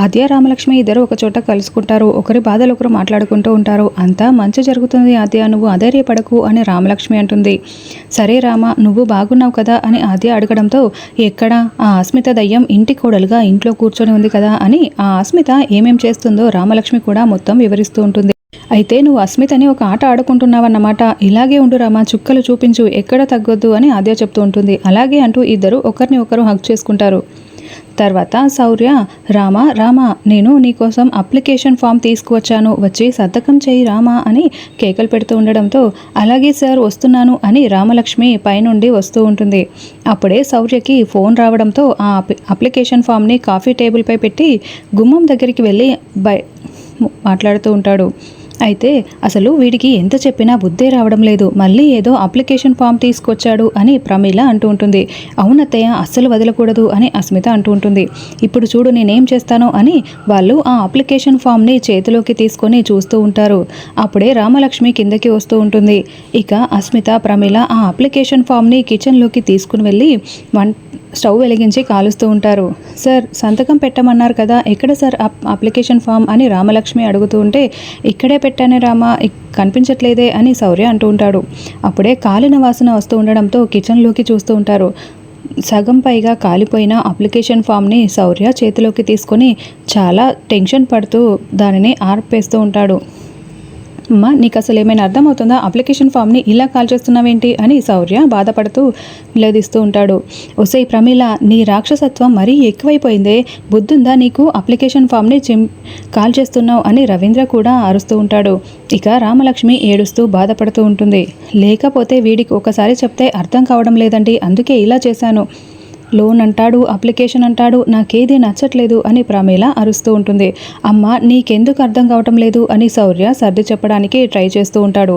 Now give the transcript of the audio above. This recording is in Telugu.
ఆద్య రామలక్ష్మి ఇద్దరు ఒక చోట కలుసుకుంటారు. ఒకరి బాధలు ఒకరు మాట్లాడుకుంటూ ఉంటారు. అంతా మంచి జరుగుతుంది ఆద్య నువ్వు అధైర్యపడకు అని రామలక్ష్మి అంటుంది. సరే రామ నువ్వు బాగున్నావు కదా అని ఆద్య అడగడంతో ఎక్కడ? ఆ అస్మిత దయ్యం ఇంటి కోడలుగా ఇంట్లో కూర్చొని ఉంది కదా అని ఆ అస్మిత ఏమేం చేస్తుందో రామలక్ష్మి కూడా మొత్తం వివరిస్తూ ఉంటుంది. అయితే నువ్వు అస్మితని ఒక ఆట ఆడుకుంటున్నావన్నమాట. ఇలాగే ఉండు రామా చుక్కలు చూపించు ఎక్కడ తగ్గొద్దు అని ఆద్య చెప్తూ ఉంటుంది. అలాగే అంటూ ఇద్దరు ఒకరిని ఒకరు హక్ చేసుకుంటారు. తర్వాత శౌర్య రామ రామ నేను నీకోసం అప్లికేషన్ ఫామ్ తీసుకువచ్చాను. వచ్చి సంతకం చేయి రామా అని కేకలు పెడుతూ ఉండడంతో అలాగే సార్ వస్తున్నాను అని రామలక్ష్మి పైనుండి వస్తూ ఉంటుంది. అప్పుడే శౌర్యకి ఫోన్ రావడంతో ఆ అప్లికేషన్ ఫామ్ని కాఫీ టేబుల్పై పెట్టి గుమ్మం దగ్గరికి వెళ్ళి బై మాట్లాడుతూ ఉంటాడు. అయితే అసలు వీడికి ఎంత చెప్పినా బుద్ధే రావడం లేదు. మళ్ళీ ఏదో అప్లికేషన్ ఫామ్ తీసుకొచ్చాడు అని ప్రమీల అంటూ ఉంటుంది. అవునత్తయ్య అస్సలు వదలకూడదు అని అస్మిత అంటూ ఉంటుంది. ఇప్పుడు చూడు నేనేం చేస్తాను అని వాళ్ళు ఆ అప్లికేషన్ ఫామ్ని చేతిలోకి తీసుకొని చూస్తూ ఉంటారు. అప్పుడే రామలక్ష్మి కిందకి వస్తూ ఉంటుంది. ఇక అస్మిత ప్రమీల ఆ అప్లికేషన్ ఫామ్ని కిచెన్లోకి తీసుకుని వెళ్ళి వన్ స్టవ్ వెలిగించి కాలుస్తూ ఉంటారు. సార్ సంతకం పెట్టమన్నారు కదా ఎక్కడ సార్ అప్ అప్లికేషన్ ఫామ్? అని రామలక్ష్మి అడుగుతూ ఉంటే ఇక్కడే పెట్టానే రామా కనిపించట్లేదే అని శౌర్య అంటూ ఉంటాడు. అప్పుడే కాలిన వాసన వస్తూ ఉండడంతో కిచెన్లోకి చూస్తూ ఉంటారు. సగం పైగా కాలిపోయిన అప్లికేషన్ ఫామ్ని శౌర్య చేతిలోకి తీసుకొని చాలా టెన్షన్ పడుతూ దానిని ఆర్పేస్తూ ఉంటాడు. అమ్మా నీకు అసలు ఏమైనా అర్థమవుతుందా? అప్లికేషన్ ఫామ్ని ఇలా కాల్ చేస్తున్నావేంటి? అని శౌర్య బాధపడుతూ నిలదీస్తూ ఉంటాడు. ఒసే ప్రమీల నీ రాక్షసత్వం మరీ ఎక్కువైపోయిందే. బుద్ధుందా నీకు అప్లికేషన్ ఫామ్ని చిం కాల్ చేస్తున్నావు అని రవీంద్ర కూడా అరుస్తూ ఉంటాడు. ఇక రామలక్ష్మి ఏడుస్తూ బాధపడుతూ ఉంటుంది. లేకపోతే వీడికి ఒకసారి చెప్తే అర్థం కావడం లేదండి. అందుకే ఇలా చేశాను. లోన్ అంటాడు అప్లికేషన్ అంటాడు నాకేది నచ్చట్లేదు అని ప్రమీల అరుస్తూ ఉంటుంది. అమ్మ నీకెందుకు అర్థం కావటం లేదు అని శౌర్య సర్ది చెప్పడానికి ట్రై చేస్తూ ఉంటాడు.